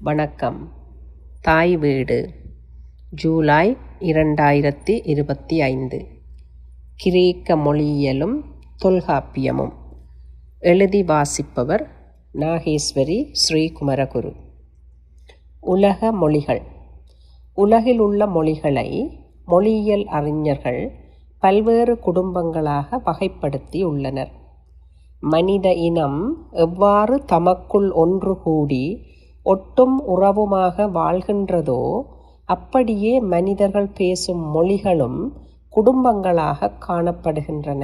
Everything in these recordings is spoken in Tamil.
வணக்கம். தாய் வீடு ஜூலை இரண்டாயிரத்தி இருபத்தி ஐந்து. கிரேக்க மொழியியலும் தொல்காப்பியமும். எழுதி வாசிப்பவர் நாகேஸ்வரி ஸ்ரீகுமரகுரு. உலக மொழிகள். உலகில் உள்ள மொழிகளை மொழியியல் அறிஞர்கள் பல்வேறு குடும்பங்களாக வகைப்படுத்தி உள்ளனர். மனித இனம் எவ்வாறு தமக்குள் ஒன்று கூடி ஒட்டும் உறவுமாக வாழ்கின்றதோ அப்படியே மனிதர்கள் பேசும் மொழிகளும் குடும்பங்களாக காணப்படுகின்றன.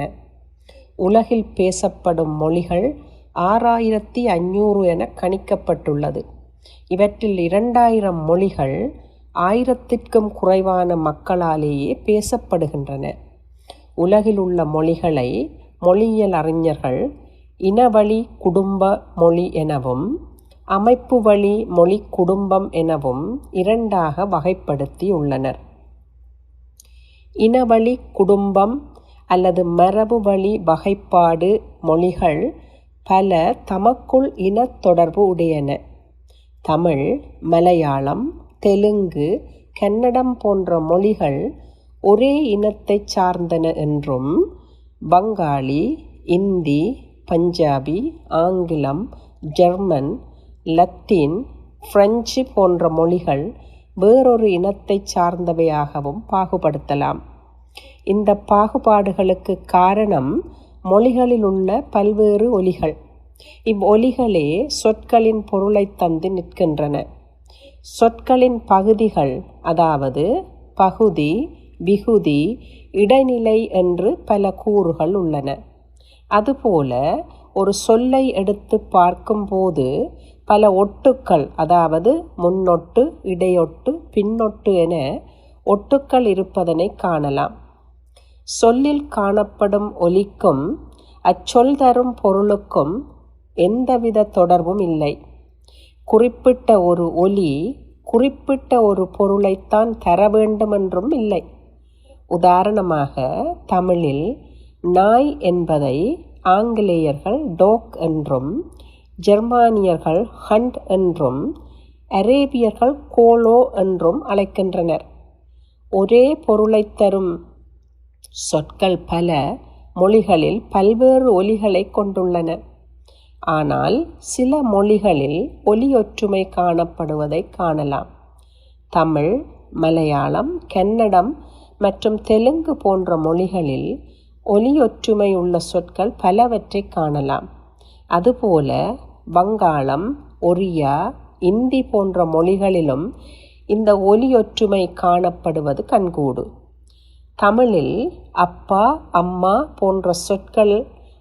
உலகில் பேசப்படும் மொழிகள் ஆறாயிரத்தி ஐநூறு என கணிக்கப்பட்டுள்ளது. இவற்றில் இரண்டாயிரம் மொழிகள் ஆயிரத்திற்கும் குறைவான மக்களாலேயே பேசப்படுகின்றன. உலகில் உள்ள மொழிகளை மொழியியல் அறிஞர்கள் இனவழி குடும்ப மொழி எனவும் அமைப்பு வழி மொழி குடும்பம் எனவும் இரண்டாக வகைப்படுத்தி உள்ளனர். இனவழி குடும்பம் அல்லது மரபு வழி வகைப்பாடு மொழிகள் பல தமக்குள் இனத் தொடர்பு உடையன. தமிழ் மலையாளம் தெலுங்கு கன்னடம் போன்ற மொழிகள் ஒரே இனத்தைச் சார்ந்தன என்றும் பங்காளி இந்தி பஞ்சாபி ஆங்கிலம் ஜெர்மன் லத்தீன் பிரெஞ்சு போன்ற மொழிகள் வேறொரு இனத்தைச் சார்ந்தவையாகவும் பாகுபடுத்தலாம். இந்த பாகுபாடுகளுக்கு காரணம் மொழிகளில் உள்ள பல்வேறு ஒலிகள். இவ்வொலிகளே சொற்களின் பொருளை தந்து நிற்கின்றன. சொற்களின் பகுதிகள் அதாவது பகுதி விகுதி இடைநிலை என்று பல கூறுகள் உள்ளன. அதுபோல ஒரு சொல்லை எடுத்து பார்க்கும்போது பல ஒட்டுக்கள் அதாவது முன்னொட்டு இடையொட்டு பின்னொட்டு என ஒட்டுக்கள் இருப்பதனை காணலாம். சொல்லில் காணப்படும் ஒலிக்கும் அச்சொல் தரும் பொருளுக்கும் எந்தவித தொடர்பும் இல்லை. குறிப்பிட்ட ஒரு ஒலி குறிப்பிட்ட ஒரு பொருளைத்தான் தர வேண்டுமென்றும் இல்லை. உதாரணமாக தமிழில் நாய் என்பதை ஆங்கிலேயர்கள் டோக் என்றும் ஜெர்மானியர்கள் ஹண்ட் என்றும் அரேபியர்கள் கோலோ என்றும் அழைக்கின்றனர். ஒரே பொருளை தரும் சொற்கள் பல மொழிகளில் பல்வேறு ஒலிகளை கொண்டுள்ளன. ஆனால் சில மொழிகளில் ஒலியொற்றுமை காணப்படுவதை காணலாம். தமிழ் மலையாளம் கன்னடம் மற்றும் தெலுங்கு போன்ற மொழிகளில் ஒலியொற்றுமை உள்ள சொற்கள் பலவற்றை காணலாம். அதுபோல வங்காளம் ஒரியா இந்தி போன்ற மொழிகளிலும் இந்த ஒலியொற்றுமை காணப்படுவது கண்கூடு. தமிழில் அப்பா அம்மா போன்ற சொற்கள்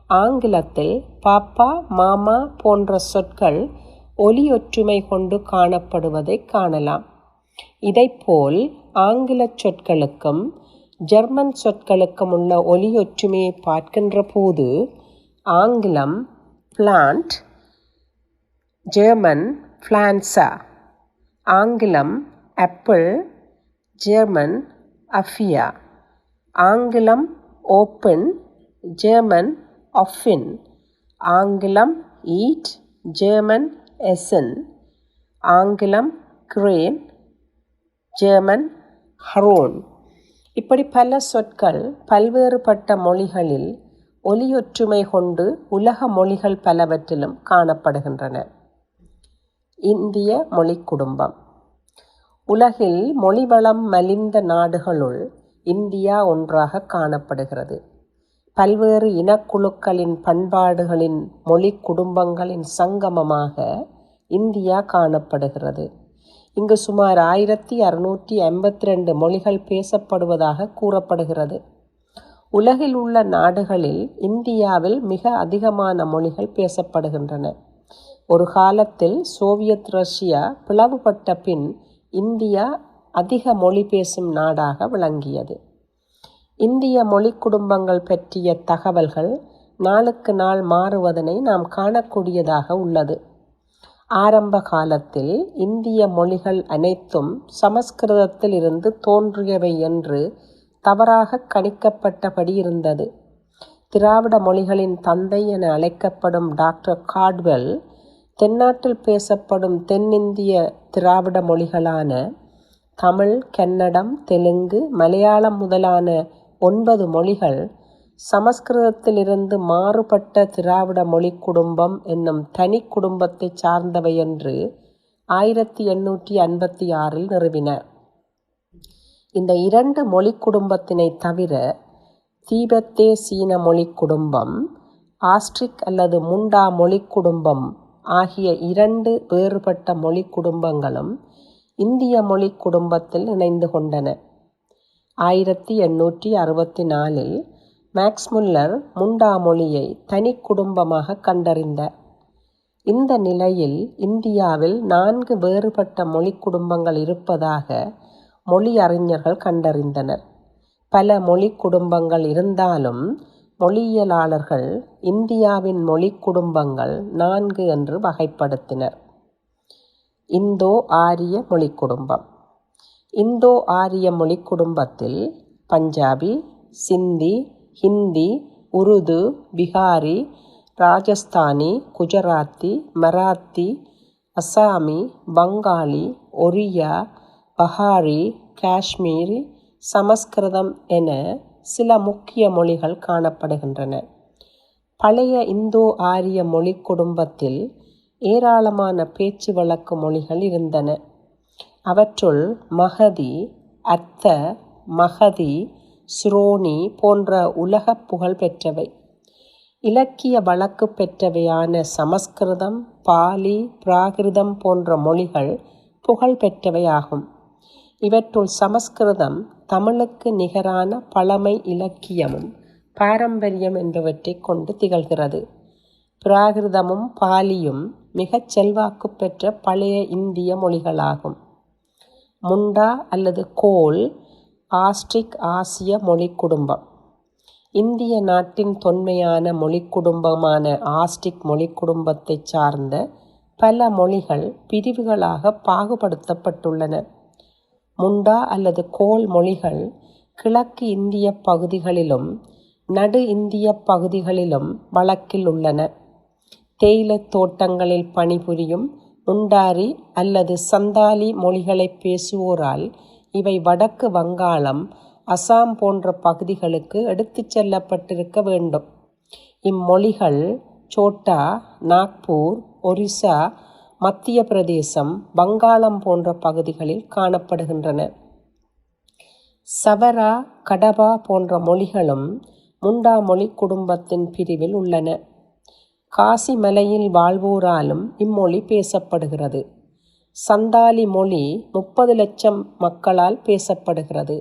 ஆங்கிலத்தில் பாப்பா மாமா போன்ற சொற்கள் ஒலியொற்றுமை கொண்டு காணப்படுவதை காணலாம். இதைப்போல் ஆங்கில சொற்களுக்கும் ஜெர்மன் சொற்களுக்கும் உள்ள ஒலியொற்றுமையை பார்க்கின்ற போது ஆங்கிலம் பிளான்ட் ஜெர்மன் ஃப்ளான்சா ஆங்கிலம் ஆப்பிள் ஜெர்மன் அஃபியா. ஆங்கிலம் ஓப்பன் ஜெர்மன் அஃபின். ஆங்கிலம் ஈட் ஜெர்மன் எசன். ஆங்கிலம் கிரேன் ஜெர்மன் ஹரோன். இப்படி பல சொற்கள் பல்வேறுபட்ட மொழிகளில் ஒலியொற்றுமை கொண்டு உலக மொழிகள் பலவற்றிலும் காணப்படுகின்றன. இந்திய மொழி குடும்பம். உலகில் மொழிவளம் மலிந்த நாடுகளுள் இந்தியா ஒன்றாக காணப்படுகிறது. பல்வேறு இனக்குழுக்களின் பண்பாடுகளின் மொழி குடும்பங்களின் சங்கமமாக இந்தியா காணப்படுகிறது. இங்கு சுமார் ஆயிரத்தி அறுநூற்றி ஐம்பத்தி ரெண்டு மொழிகள் பேசப்படுவதாக கூறப்படுகிறது. உலகில் உள்ள நாடுகளில் இந்தியாவில் மிக அதிகமான மொழிகள் பேசப்படுகின்றன. ஒரு காலத்தில் சோவியத் ரஷ்யா பிளவுபட்ட பின் இந்தியா அதிக மொழி பேசும் நாடாக விளங்கியது. இந்திய மொழி குடும்பங்கள் பற்றிய தகவல்கள் நாளுக்கு நாள் மாறுவதனை நாம் காணக்கூடியதாக உள்ளது. ஆரம்ப காலத்தில் இந்திய மொழிகள் அனைத்தும் சமஸ்கிருதத்தில் இருந்து தோன்றியவை என்று தவறாக கணிக்கப்பட்டபடி இருந்தது. திராவிட மொழிகளின் தந்தை என அழைக்கப்படும் டாக்டர் காட்வெல் தென்னாட்டில் பேசப்படும் தென்னிந்திய திராவிட மொழிகளான தமிழ் கன்னடம் தெலுங்கு மலையாளம் முதலான ஒன்பது மொழிகள் சமஸ்கிருதத்திலிருந்து மாறுபட்ட திராவிட மொழி குடும்பம் என்னும் தனி குடும்பத்தை சார்ந்தவை என்று ஆயிரத்தி எண்ணூற்றி ஐம்பத்தி ஆறில் நிறுவினர் இந்த இரண்டு மொழி குடும்பத்தினை தவிர தீபத்தே சீன மொழி குடும்பம் ஆஸ்ட்ரிக் அல்லது முண்டா மொழி குடும்பம் ஆகிய இரண்டு வேறுபட்ட மொழி குடும்பங்களும் இந்திய மொழி குடும்பத்தில் இணைந்து கொண்டன. ஆயிரத்தி எண்ணூற்றி அறுபத்தி நாலில் மேக்ஸ்முல்லர் முண்டா மொழியை தனி குடும்பமாக கண்டறிந்தார் இந்த நிலையில் இந்தியாவில் நான்கு வேறுபட்ட மொழி குடும்பங்கள் இருப்பதாக மொழி அறிஞர்கள் கண்டறிந்தனர். பல மொழி குடும்பங்கள் இருந்தாலும் மொழியியலாளர்கள் இந்தியாவின் மொழி குடும்பங்கள் நான்கு என்று வகைப்படுத்தினர். இந்தோ ஆரிய மொழி குடும்பம் இந்தோ ஆரிய மொழி குடும்பத்தில் பஞ்சாபி சிந்தி ஹிந்தி உருது பிகாரி ராஜஸ்தானி குஜராத்தி மராத்தி அசாமி வங்காளி ஒரியா பஹாரி காஷ்மீரி சமஸ்கிருதம் என சில முக்கிய மொழிகள் காணப்படுகின்றன. பழைய இந்தோ ஆரிய மொழி குடும்பத்தில் ஏராளமான பேச்சு வழக்கு மொழிகள் இருந்தன. அவற்றுள் மகதி அர்த்த மகதி ஸ்ரோனி போன்ற உலக புகழ் பெற்றவை. இலக்கிய வழக்கு பெற்றவையான சமஸ்கிருதம் பாலி பிராகிருதம் போன்ற மொழிகள் புகழ் பெற்றவையாகும். இவற்றுள் சமஸ்கிருதம் தமிழுக்கு நிகரான பழமை இலக்கியமும் பாரம்பரியம் என்பவற்றை கொண்டு திகழ்கிறது. பிராகிருதமும் பாலியும் மிகச் செல்வாக்கு பெற்ற பழைய இந்திய மொழிகளாகும். முண்டா அல்லது கோல் ஆஸ்ட்ரிக் ஆசிய மொழி குடும்பம். இந்திய நாட்டின் தொன்மையான மொழி குடும்பமான ஆஸ்டிக் மொழி குடும்பத்தை சார்ந்த பல மொழிகள் பிரிவுகளாக பாகுபடுத்தப்பட்டுள்ளன. முண்டா அல்லது கோல் மொழிகள் கிழக்கு இந்திய பகுதிகளிலும் நடு இந்திய பகுதிகளிலும் வழக்கில் உள்ளன. தேயிலைத் தோட்டங்களில் பணிபுரியும் முண்டாரி அல்லது சந்தாலி மொழிகளை பேசுவோரால் இவை வடக்கு வங்காளம் அசாம் போன்ற பகுதிகளுக்கு எடுத்துச் செல்லப்பட்டிருக்க வேண்டும். இம்மொழிகள் சோட்டா நாக்பூர் ஒரிசா மத்திய பிரதேசம் வங்காளம் போன்ற பகுதிகளில் காணப்படுகின்றன. சவரா கடபா போன்ற மொழிகளும் முண்டா மொழி குடும்பத்தின் பிரிவில் உள்ளன. காசி மலையில் வாழ்வோராலும் இம்மொழி பேசப்படுகிறது. சந்தாலி மொழி முப்பது லட்சம் மக்களால் பேசப்படுகிறது.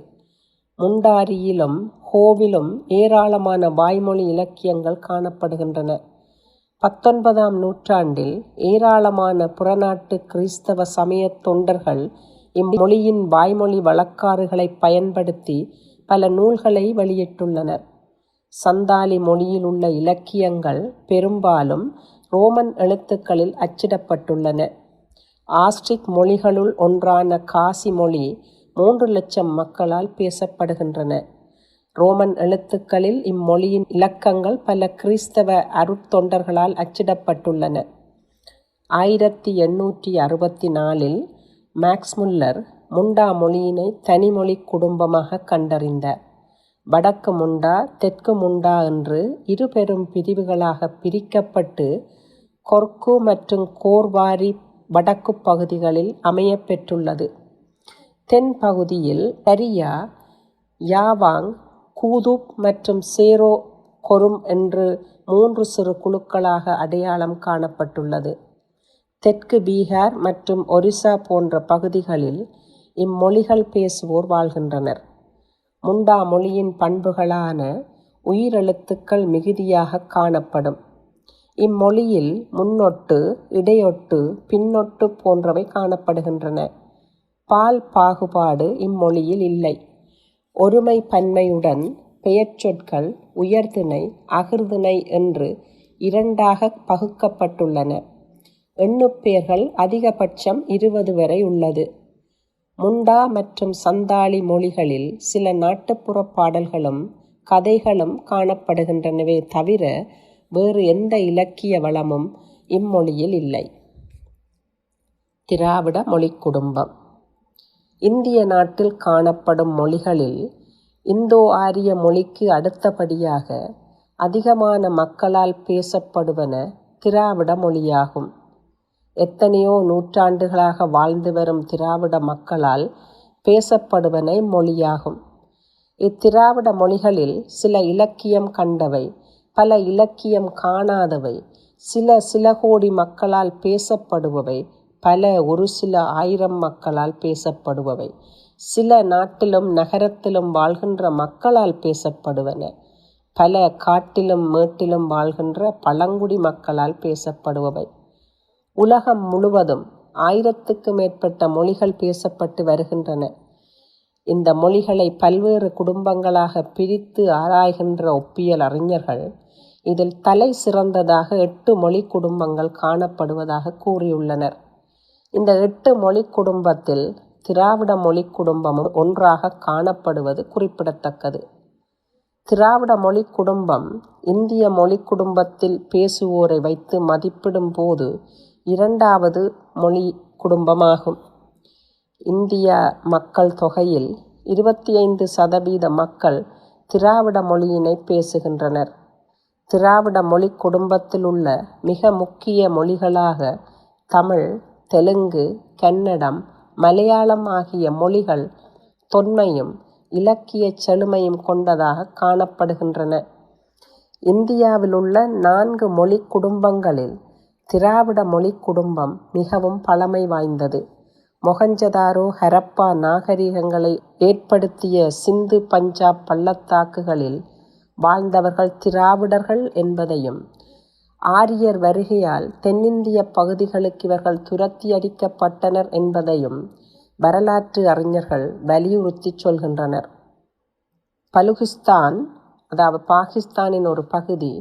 முண்டாரியிலும் ஹோவிலும் ஏராளமான வாய்மொழி இலக்கியங்கள் காணப்படுகின்றன. பத்தொன்பதாம் நூற்றாண்டில் ஏராளமான புறநாட்டு கிறிஸ்தவ சமய தொண்டர்கள் இம்மொழியின் வாய்மொழி வழக்காறுகளை பயன்படுத்தி பல நூல்களை வெளியிட்டுள்ளனர். சந்தாலி மொழியில் உள்ள இலக்கியங்கள் பெரும்பாலும் ரோமன் எழுத்துக்களில் அச்சிடப்பட்டுள்ளன. ஆஸ்ட்ரிக் மொழிகளுள் ஒன்றான காசி மொழி மூன்று லட்சம் மக்களால் பேசப்படுகின்றன. ரோமன் எழுத்துக்களில் இம்மொழியின் இலக்கங்கள் பல கிறிஸ்தவ அருட்தொண்டர்களால் அச்சிடப்பட்டுள்ளன. ஆயிரத்தி எண்ணூற்றி அறுபத்தி நாலில் மேக்ஸ்முல்லர் முண்டா மொழியினை தனிமொழி குடும்பமாக கண்டறிந்தார். வடக்கு முண்டா தெற்கு முண்டா என்று இரு பெரும் பிரிவுகளாக பிரிக்கப்பட்டு கொர்க்கு மற்றும் கோர்வாரி வடக்கு பகுதிகளில் அமையப்பெற்றுள்ளது. தென் பகுதியில் கரியா யாவாங் கூதுப் மற்றும் சேரோ கொரும் என்று மூன்று சிறு குழுக்களாக அடையாளம் காணப்பட்டுள்ளது. தெற்கு பீகார் மற்றும் ஒரிசா போன்ற பகுதிகளில் இம்மொழிகள் பேசுவோர் வாழ்கின்றனர். முண்டா மொழியின் பண்புகளான உயிரெழுத்துக்கள் மிகுதியாக காணப்படும். இம்மொழியில் முன்னொட்டு இடையொட்டு பின்னொட்டு போன்றவை காணப்படுகின்றன. பால் பாகுபாடு இம்மொழியில் இல்லை. ஒருமை பன்மையுடன் பெயர்ச்சொற்கள் உயர்திணை அகிர்திணை என்று இரண்டாக பகுக்கப்பட்டுள்ளன. எண்ணுப்பெயர்கள் அதிகபட்சம் இருபது வரை உள்ளது. முண்டா மற்றும் சந்தாலி மொழிகளில் சில நாட்டுப்புற பாடல்களும் கதைகளும் காணப்படுகின்றனவே தவிர வேறு எந்த இலக்கிய வளமும் இம்மொழியில் இல்லை. திராவிட மொழிக் குடும்பம். இந்திய நாட்டில் காணப்படும் மொழிகளில் இந்தோ ஆரிய மொழிக்கு அடுத்தபடியாக அதிகமான மக்களால் பேசப்படுவன திராவிட மொழியாகும். எத்தனையோ நூற்றாண்டுகளாக வாழ்ந்து வரும் திராவிட மக்களால் பேசப்படுவன இம்மொழியாகும். இத்திராவிட மொழிகளில் சில இலக்கியம் கண்டவை பல இலக்கியம் காணாதவை சில சில கோடி மக்களால் பேசப்படுபவை பல ஒரு சில ஆயிரம் மக்களால் பேசப்படுபவை. சில நாட்டிலும் நகரத்திலும் வாழ்கின்ற மக்களால் பேசப்படுவன. பல காட்டிலும் மேட்டிலும் வாழ்கின்ற பழங்குடி மக்களால் பேசப்படுபவை. உலகம் முழுவதும் ஆயிரத்துக்கு மேற்பட்ட மொழிகள் பேசப்பட்டு வருகின்றன. இந்த மொழிகளை பல்வேறு குடும்பங்களாக பிரித்து ஆராய்கின்ற ஒப்பியல் அறிஞர்கள் இதில் தலை சிறந்ததாக எட்டு மொழி குடும்பங்கள் காணப்படுவதாக கூறியுள்ளனர். இந்த எட்டு மொழி குடும்பத்தில் திராவிட மொழி குடும்பமும் ஒன்றாக காணப்படுவது குறிப்பிடத்தக்கது. திராவிட மொழி குடும்பம் இந்திய மொழி குடும்பத்தில் பேசுவோரை வைத்து மதிப்பிடும் போது இரண்டாவது மொழி குடும்பமாகும் இந்திய மக்கள் தொகையில் இருபத்தி ஐந்து சதவீத மக்கள் திராவிட மொழியினை பேசுகின்றனர். திராவிட மொழி குடும்பத்தில் உள்ள மிக முக்கிய மொழிகளாக தமிழ் தெலுங்கு கன்னடம் மலையாளம் ஆகிய மொழிகள் தொன்மையும் இலக்கிய செழுமையும் கொண்டதாக காணப்படுகின்றன. இந்தியாவில் உள்ள நான்கு மொழி குடும்பங்களில் திராவிட மொழி குடும்பம் மிகவும் பழமை வாய்ந்தது. மொகஞ்சதாரோ ஹரப்பா நாகரிகங்களை ஏற்படுத்திய சிந்து பஞ்சாப் பள்ளத்தாக்குகளில் வாழ்ந்தவர்கள் திராவிடர்கள் என்பதையும் ஆரியர் வருகையால் தென்னிந்திய பகுதிகளுக்கு இவர்கள் துரத்தி அடிக்கப்பட்டனர் என்பதையும் வரலாற்று அறிஞர்கள் வலியுறுத்தி சொல்கின்றனர். பலுகிஸ்தான் அதாவது பாகிஸ்தானின் ஒரு பகுதி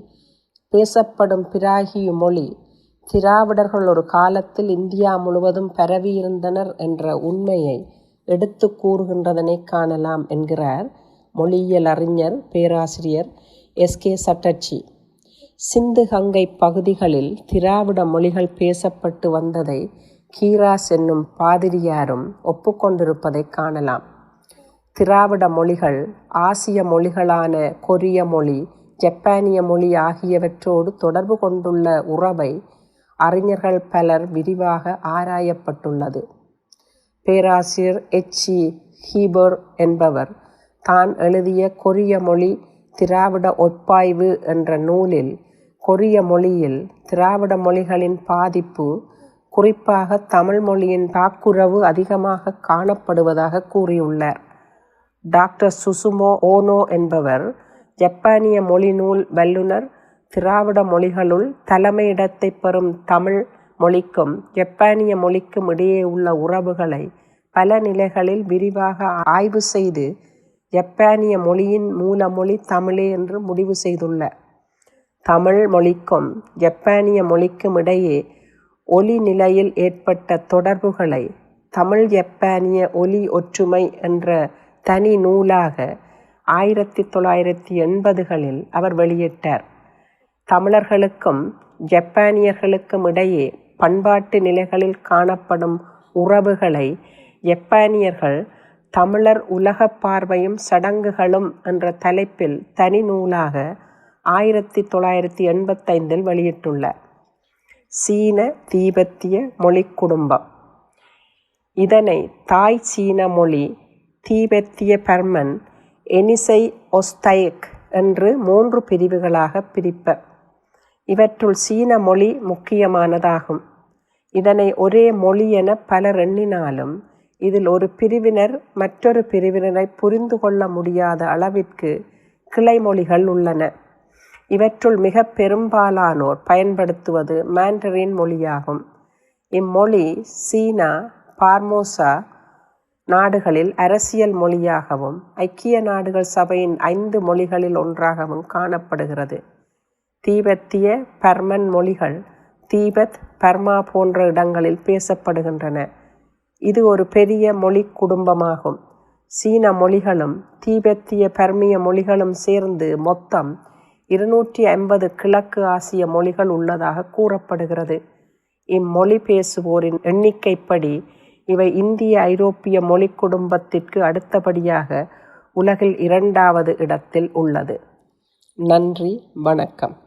பேசப்படும் பிராகி மொழி திராவிடர்கள் ஒரு காலத்தில் இந்தியா முழுவதும் பரவியிருந்தனர் என்ற உண்மையை எடுத்து கூறுகின்றதனை காணலாம் என்கிறார் மொழியியல் அறிஞர் பேராசிரியர் எஸ் கே சட்டர்ஜி. சிந்து கங்கை பகுதிகளில் திராவிட மொழிகள் பேசப்பட்டு வந்ததை கீராஸ் என்னும் பாதிரியாரும் ஒப்புக்கொண்டிருப்பதை காணலாம். திராவிட மொழிகள் ஆசிய மொழிகளான கொரிய மொழி ஜப்பானிய மொழி ஆகியவற்றோடு தொடர்பு கொண்டுள்ள உறவை அறிஞர்கள் பலர் விரிவாக ஆராயப்பட்டுள்ளது. பேராசிரியர் எச். ஹீபர் என்பவர் தான் எழுதிய கொரிய மொழி திராவிட ஒப்பாய்வு என்ற நூலில் கொரிய மொழியில் திராவிட மொழிகளின் பாதிப்பு குறிப்பாக தமிழ் மொழியின் தாக்குறவு அதிகமாக காணப்படுவதாக கூறியுள்ளார். டாக்டர் சுசுமோ ஓனோ என்பவர் ஜப்பானிய மொழி நூல் வல்லுநர். திராவிட மொழிகளுள் தலைமையிடத்தை பெறும் தமிழ் மொழிக்கும் ஜப்பானிய மொழிக்கும் இடையே உள்ள உறவுகளை பல நிலைகளில் விரிவாக ஆய்வு செய்து ஜப்பானிய மொழியின் மூலமொழி தமிழே என்று முடிவு செய்துள்ளார். தமிழ் மொழிக்கும் ஜப்பானிய மொழிக்கும் இடையே ஒலி நிலையில் ஏற்பட்ட தொடர்புகளை தமிழ் ஜப்பானிய ஒலி ஒற்றுமை என்ற தனி நூலாக ஆயிரத்தி தொள்ளாயிரத்தி எண்பதுகளில் அவர் வெளியிட்டார். தமிழர்களுக்கும் ஜப்பானியர்களுக்கும் இடையே பண்பாட்டு நிலைகளில் காணப்படும் உறவுகளை ஜப்பானியர்கள் தமிழர் உலக பார்வையும் சடங்குகளும் என்ற தலைப்பில் தனி நூலாக ஆயிரத்தி தொள்ளாயிரத்தி எண்பத்தைந்தில் வெளியிட்டுள்ளார் சீன தீபத்திய மொழி குடும்பம். இதனை தாய் சீன மொழி தீபெத்திய பர்மன் எனிசை ஒஸ்தைக் என்று மூன்று பிரிவுகளாக பிரிப்பர் இவற்றுள் சீன மொழி முக்கியமானதாகும். இதனை ஒரே மொழி என பலர் எண்ணினாலும் இதில் ஒரு பிரிவினர் மற்றொரு பிரிவினரை புரிந்து கொள்ள முடியாத அளவிற்கு கிளைமொழிகள் உள்ளன. இவற்றுள் மிக பெரும்பாலானோர் பயன்படுத்துவது மாண்டரின் மொழியாகும். இம்மொழி சீனா பார்மோசா நாடுகளில் அரசியல் மொழியாகவும் ஐக்கிய நாடுகள் சபையின் ஐந்து மொழிகளில் ஒன்றாகவும் காணப்படுகிறது. தீபெத்திய பர்மன் மொழிகள் தீபத் பர்மா போன்ற இடங்களில் பேசப்படுகின்றன. இது ஒரு பெரிய மொழி குடும்பமாகும். சீன மொழிகளும் தீபெத்திய பர்மிய மொழிகளும் சேர்ந்து மொத்தம் இருநூற்றி ஐம்பது கிழக்கு ஆசிய மொழிகள் உள்ளதாக கூறப்படுகிறது. இம்மொழி பேசுவோரின் எண்ணிக்கைப்படி இவை இந்திய ஐரோப்பிய மொழி குடும்பத்திற்கு அடுத்தபடியாக உலகில் இரண்டாவது இடத்தில் உள்ளது. நன்றி வணக்கம்.